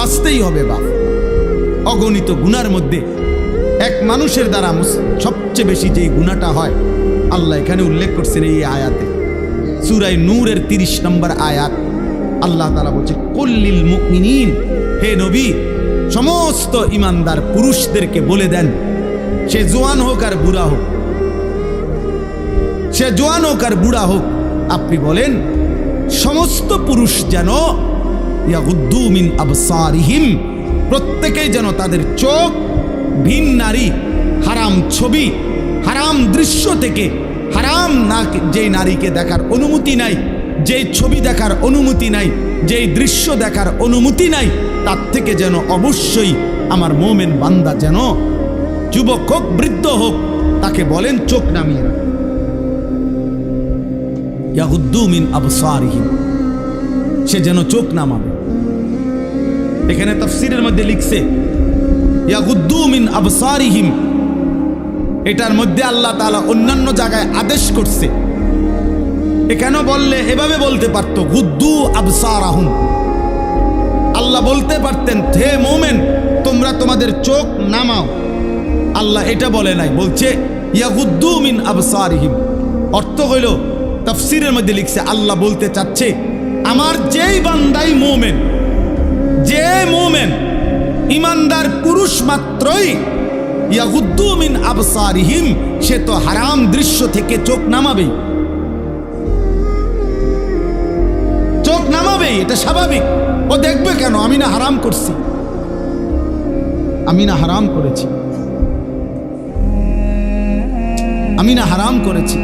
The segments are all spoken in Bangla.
বাঁচতেই হবে বাপ। অগণিত গুনার মধ্যে এক মানুষের দ্বারা সবচেয়ে বেশি যে গুণাটা হয়, আল্লাহ এখানে উল্লেখ করছেন এই আয়াতে। সুরাই নূরের তিরিশ নম্বর আয়াত, আল্লাহ তালা বলছে কল্লিল মুমিনিন হে নবী, সমস্ত ইমানদার পুরুষদেরকে বলে দেন, সে জোয়ান হোক আর বুড়া হোক, সে জোয়ান হোক আর বুড়া হোক, আপনি বলেন, সমস্ত পুরুষ যেন ইয়াগুদ্দু মিন আবসারিহিম। প্রত্যেকেই যেন তাদের চোখ, ভিন নারী, হারাম ছবি, হারাম দৃশ্য থেকে হারাম না যেই নারীকে দেখার অনুমতি নাই, যেই ছবি দেখার অনুমতি নাই, যেই দৃশ্য দেখার অনুমতি নাই, তার থেকে যেন অবশ্যই আমার মোমেন বান্দা যেন যুবক হোক, বৃদ্ধ হোক, তাকে বলেন চোখ নামিয়ে রাখ ইয়াগুদ্দু মিন আবসারিহিম। সে যেন চোখ নামাবে এখানে তফসিরের মধ্যে লিখছে আবসারিহিম। এটার মধ্যে আল্লাহ তাআলা অন্যান্য জায়গায় আদেশ করছে। এখানে বললে? এভাবে বলতে পারত, গুদ্দু আবসারাহুম। আল্লাহ বলতে পারতেন, হে মোমেন, তোমরা তোমাদের চোখ নামাও আল্লাহ এটা বলে নাই, বলছে, ইয়াগুদ্দু মিন আবসারিহিম। অর্থ হইল, তাফসিরের মধ্যে লিখছে, আল্লাহ বলতে চাচ্ছে আমার যেই বান্দাই মোমেন যে মোমেন, ইমানদার পুরুষ মাত্রই ইয়াগুদ্দু মিন আবসারিহিম, সে তো হারাম দৃশ্য থেকে চোখ নামাবেই। চোখ নামাবেই, এটা স্বাভাবিক। ও দেখবে কেন? আমি না হারাম করছি। আমি না হারাম করেছি। আমি না হারাম করেছি।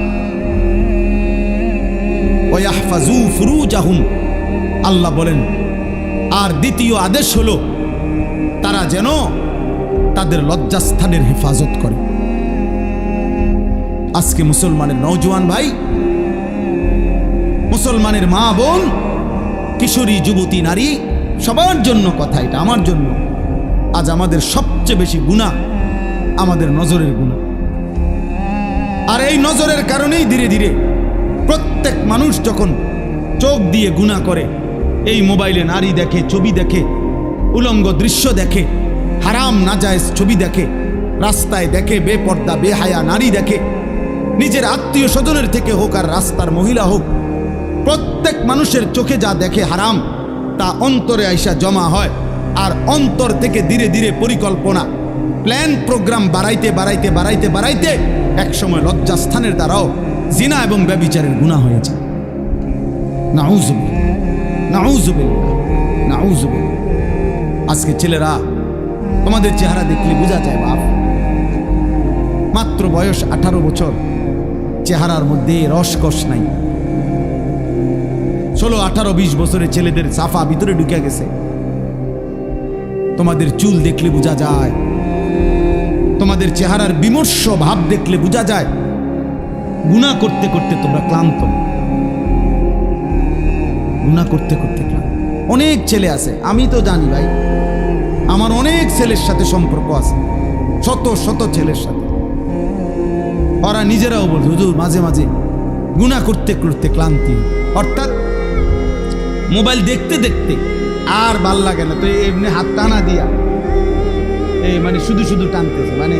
আল্লাহ বলেন, আর দ্বিতীয় আদেশ হলো, তারা যেন তাদের লজ্জাস্থানের হেফাজত করে। আজকে মুসলমানের নৌজওয়ান ভাই, মুসলমানের মা বোন, কিশোরী, যুবতী, নারী, সবার জন্য কথা এটা, আমার জন্য। আজ আমাদের সবচেয়ে বেশি গুণা আমাদের নজরের গুণা আর এই নজরের কারণেই ধীরে ধীরে প্রত্যেক মানুষ যখন চোখ দিয়ে গুণা করে, এই মোবাইলে নারী দেখে, ছবি দেখে, উলঙ্গ দৃশ্য দেখে, হারাম নাজায়েজ ছবি দেখে, রাস্তায় দেখে, বেপর্দা, বেহায়া নারী দেখে, নিজের আত্মীয় স্বজনের থেকে হোক আর রাস্তার মহিলা হোক, প্রত্যেক মানুষের চোখে যা দেখে হারাম, তা অন্তরে আইসা জমা হয়, আর অন্তর থেকে ধীরে ধীরে পরিকল্পনা, প্ল্যান, প্রোগ্রাম বাড়াইতে বাড়াইতে বাড়াইতে বাড়াইতে, একসময় লজ্জাস্থানের দ্বারাও জিনা এবং ব্যবিচারের গুণা হয়ে নাউজুবিল্লাহ। আজকে ছেলেরা, তোমাদের চেহারা দেখলে বোঝা যায় বাপ। মাত্র বয়স আঠারো বছর, চেহারার মধ্যে রসকস নাই। ষোলো, আঠারো, বিশ বছরের ছেলেদের সাফা ভিতরে ঢুকে গেছে। তোমাদের চুল দেখলে বোঝা যায়। তোমাদের চেহারার বিমর্ষ ভাব দেখলে বোঝা যায়। গুণা করতে করতে তোমরা ক্লান্ত। গুণা করতে করতে ক্লান্ত। অনেক ছেলে আছে, আমি তো জানি ভাই। আমার অনেক ছেলের সাথে সম্পর্ক আছে, শত শত ছেলের সাথে। ওরা নিজেরাও বলছে হুজুর, মাঝে মাঝে গুণা করতে করতে ক্লান্তি। অর্থাৎ মোবাইল দেখতে দেখতে আর ভালো লাগে না, তো এমনি হাত টানা দিয়া। এই মানে শুধু শুধু টানতেছে মানে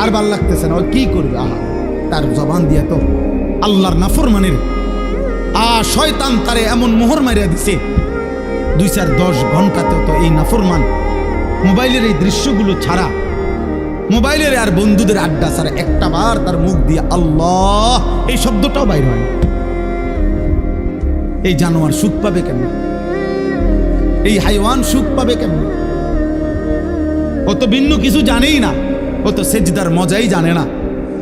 আর ভালো লাগতেছে না, ও কি করবে? আহা। তার জবান দিয়া তো আল্লাহর নাফরমানের। আ, শয়তান তারে এমন মোহর মারিয়া দিছে। দুই চার দশ ঘন্টাতে তো এই নাফরমান মোবাইলের এই দৃশ্যগুলো ছাড়া মোবাইলের আর বন্ধুদের আড্ডা ছাড়া একটা বার তার মুখ দিয়ে আল্লাহ, এই শব্দটাও বাইর হয় এই জানোয়ার সুখ পাবে কেমন? এই হাইওয়ান সুখ পাবে কেমন? ও তো ভিন্ন কিছু জানেই না, ও তো সেজদার মজাই জানে না।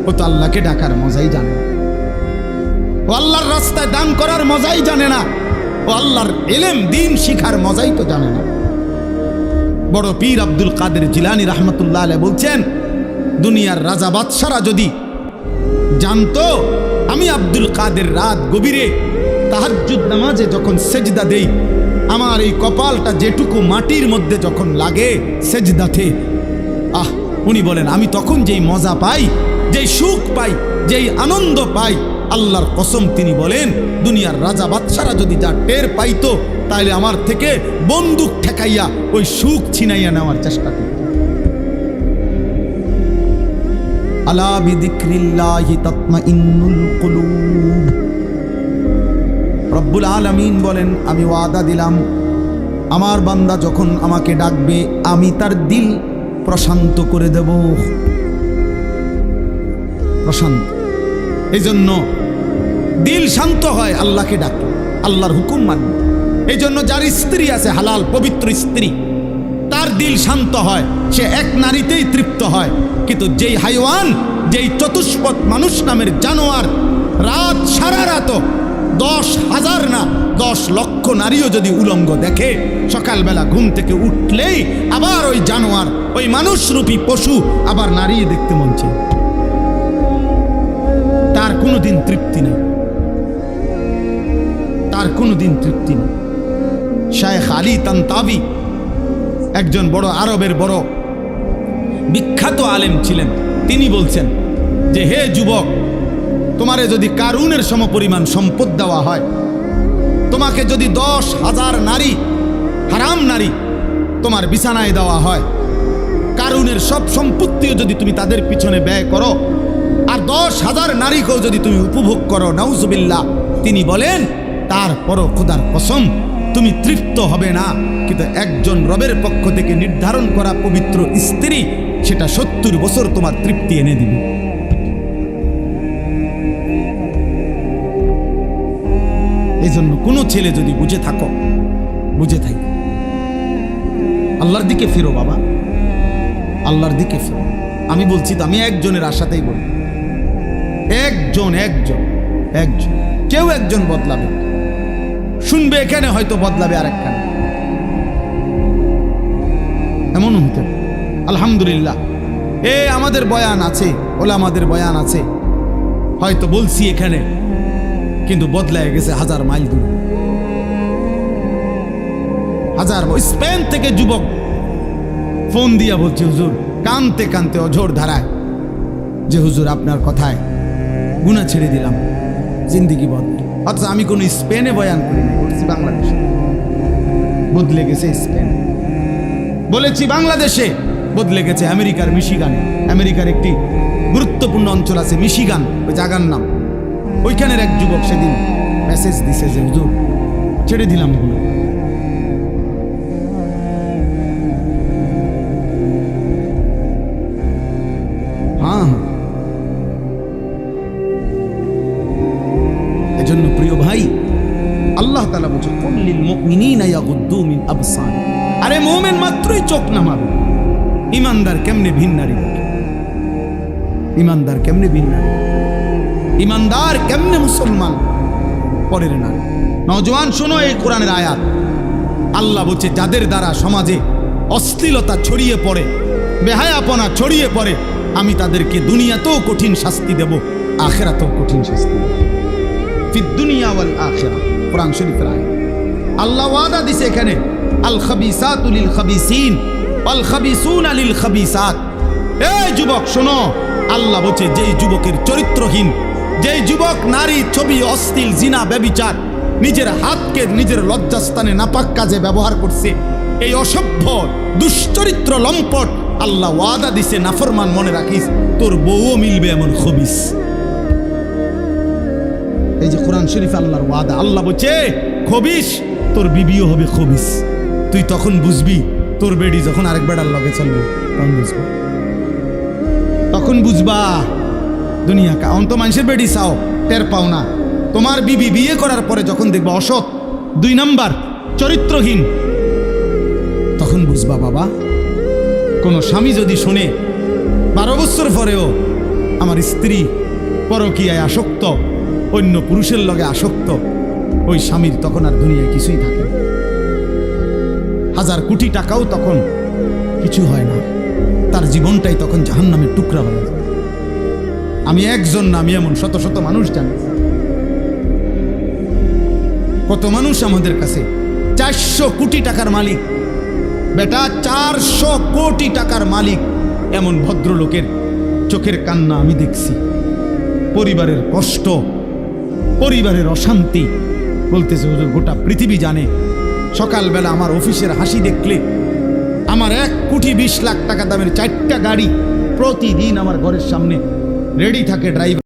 ও তো আল্লাহকে ডাকার মজাই জানে ও আল্লাহর রাস্তায় দান করার মজাই জানে না। ও আল্লাহর এলেম, দিন শিখার মজাই তো জানে না। বড় পীর আব্দুল কাদের জিলানি রহমতুল্লাহ আলাইহ বলছেন, দুনিয়ার রাজা বাদশারা যদি জানতো আমি আব্দুল কাদের রাত গভীরে তাহাজ্জুদ নামাজে যখন সেজদা দেই, আমার এই কপালটা যেটুকু মাটির মধ্যে যখন লাগে সেজদাতে, আহ, উনি বলেন, আমি তখন যেই মজা পাই যেই সুখ পাই, যেই আনন্দ পাই, আল্লাহর কসম তিনি বলেন, দুনিয়ার রাজা বাদশারা যদি যা টের পাইতো তাহলে আমার থেকে বন্দুক ঠেকাইয়া ওই সুখ ছিনাইয়া নেওয়ার চেষ্টা করত। রব্বুল আলামিন বলেন, আমি ওয়াদা দিলাম, আমার বান্দা যখন আমাকে ডাকবে, আমি তার দিল প্রশান্ত করে দেব। প্রশান্ত। এই জন্য দিল শান্ত হয়, আল্লাহকে ডাকে, আল্লাহর হুকুম মানবে এই জন্য যার স্ত্রী আছে, হালাল, পবিত্র স্ত্রী, তার দিল শান্ত হয়, সে এক নারীতেই তৃপ্ত হয়। কিন্তু যেই হাইওয়ান, যেই চতুষ্পদ মানুষ নামের জানোয়ার, রাত সারা রাত দশ হাজার না, দশ লক্ষ নারীও যদি উলঙ্গ দেখে, সকালবেলা ঘুম থেকে উঠলেই আবার ওই জানোয়ার, ওই মানুষরূপী পশু আবার নারী দেখতে মন চায়। কোনোদিন তৃপ্তি নেই। তার কোনোদিন তৃপ্তি নেই। শায়েখ আলী তান্তাবি, একজন বড় আরবের বড় বিখ্যাত আলেম ছিলেন। তিনি বলছেন যে, হে যুবক, তোমারে যদি কারুনের সমপরিমাণ সম্পদ দেওয়া হয়, তোমাকে যদি দশ হাজার নারী, হারাম নারী, তোমার বিছানায় দেওয়া হয়, কারুনের সব সম্পত্তিও যদি তুমি তাদের পিছনে ব্যয় করো দশ হাজার নারীকেও যদি তুমি উপভোগ করো, নাউজুবিল্লাহ। তিনি বলেন, তারপরও খোদার কসম, তুমি তৃপ্ত হবে না। কিন্তু একজন রবের পক্ষ থেকে নির্ধারণ করা পবিত্র স্ত্রী, সেটা সত্তর বছর তোমার তৃপ্তি এনে দিবে। এই জন্য কোনো ছেলে যদি বুঝে থাকো, বুঝে থাকি আল্লাহর দিকে ফিরো বাবা। আল্লাহর দিকে ফিরো। আমি বলছি তো, আমি একজনের আশাতেই বলি। একজন একজন একজন। কেউ একজন বদলাবে। শুনবে এখানে, হয়তো বদলাবে আরেকখানে। এমন হতে আলহামদুলিল্লাহ। এ আমাদের বয়ান আছে, ওলা আমাদের বয়ান আছে। হয়তো বলছি এখানে, কিন্তু বদলায় গেছে হাজার মাইল দূরে। হাজার। স্পেন থেকে যুবক। ফোন দিয়া বলছে, হুজুর, কানতে কানতে অঝোর ধারায় যে হুজুর আপনার কথায় গুণা ছেড়ে দিলাম। জিন্দিগি বদলে অথচ আমি কোনো স্পেনে বয়ান করি না বলছি বাংলাদেশে। বদলে গেছে স্পেন। বলেছি বাংলাদেশে বদলে গেছে আমেরিকার মিশিগানে। আমেরিকার একটি গুরুত্বপূর্ণ অঞ্চল আছে মিশিগান, ওই জায়গার নাম। ওইখানের এক যুবক সেদিন মেসেজ দিছে যে, হুজুর, ছেড়ে দিলামগুলো এজন্য প্রিয় ভাই, আল্লাহ তালা বলছে কুল্লিল মুমিনিনা ইয়াগুদ্দু মিন আবসার আরে মুমিন মাত্রই চোখ নামাবে। ইমানদার কেমনে ভিন নারী? ইমানদার কেমনে ভিন নারী ইমানদার কেমনে মুসলমান? পরের নারী। নজওয়ান শোনো এই কোরআনের আয়াত। আল্লাহ বলছে, যাদের দ্বারা সমাজে অশ্লীলতা ছড়িয়ে পড়ে, বেহায়াপনা ছড়িয়ে পড়ে, আমি তাদেরকে দুনিয়াতেও কঠিন শাস্তি দেব, আখেরাতেও কঠিন শাস্তি দেব। দিছে এখানে যুবক, শোনো, আল্লাহ যুবকের চরিত্রহীন, যেই যুবক নারী, ছবি, অশ্লীল, জিনা, ব্যবিচার, নিজের হাতকে নিজের লজ্জাস্থানে নাপাক কাজে ব্যবহার করছে, এই অসভ্য, দুশ্চরিত্র লম্পট, আল্লাহ ওয়াদা দিছে, নাফরমান মনে রাখিস, তোর বউও মিলবে এমন খবিস। এই যে কোরআন শরীফ আল্লাহর ওয়াদা, আল্লাহ বলছে খবিস তোর বিবিও হবে খবিস তুই তখন বুঝবি, তোর বেডি যখন আরেক বেড়ার লগে চলবে তখন বুঝব। তখন বুঝবা দুনিয়া কা অন্ত মানুষের বেডি চাও, টের পাও না। তোমার বিবি বিয়ে করার পরে যখন দেখবা অসৎ, দুই নাম্বার, চরিত্রহীন, তখন বুঝবা, বাবা, কোনো স্বামী যদি শোনে, বারো বছর পরেও আমার স্ত্রী পরকীয়ায় আসক্ত অন্য পুরুষের লগে আসক্ত। ওই স্বামীর তখন আর দুনিয়ায় কিছুই থাকে হাজার কোটি টাকাও তখন কিছু হয় না। তার জীবনটাই তখন জাহান্নামের টুকরা হয়ে যায়। আমি একজন না, আমি এমন শত শত মানুষ জানি। কত মানুষ আমাদের কাছে। চারশো কোটি টাকার মালিক। বেটা, চারশো কোটি টাকার মালিক। এমন ভদ্রলোকের চোখের কান্না আমি দেখছি। পরিবারের কষ্ট পরিবারের অশান্তি। বলতেছে গোটা পৃথিবী জানে। সকালবেলা আমার অফিসের হাসি দেখলে আমার এক কোটি বিশ লাখ টাকা দামের চারটা গাড়ি প্রতিদিন আমার ঘরের সামনে রেডি থাকে ড্রাইভার।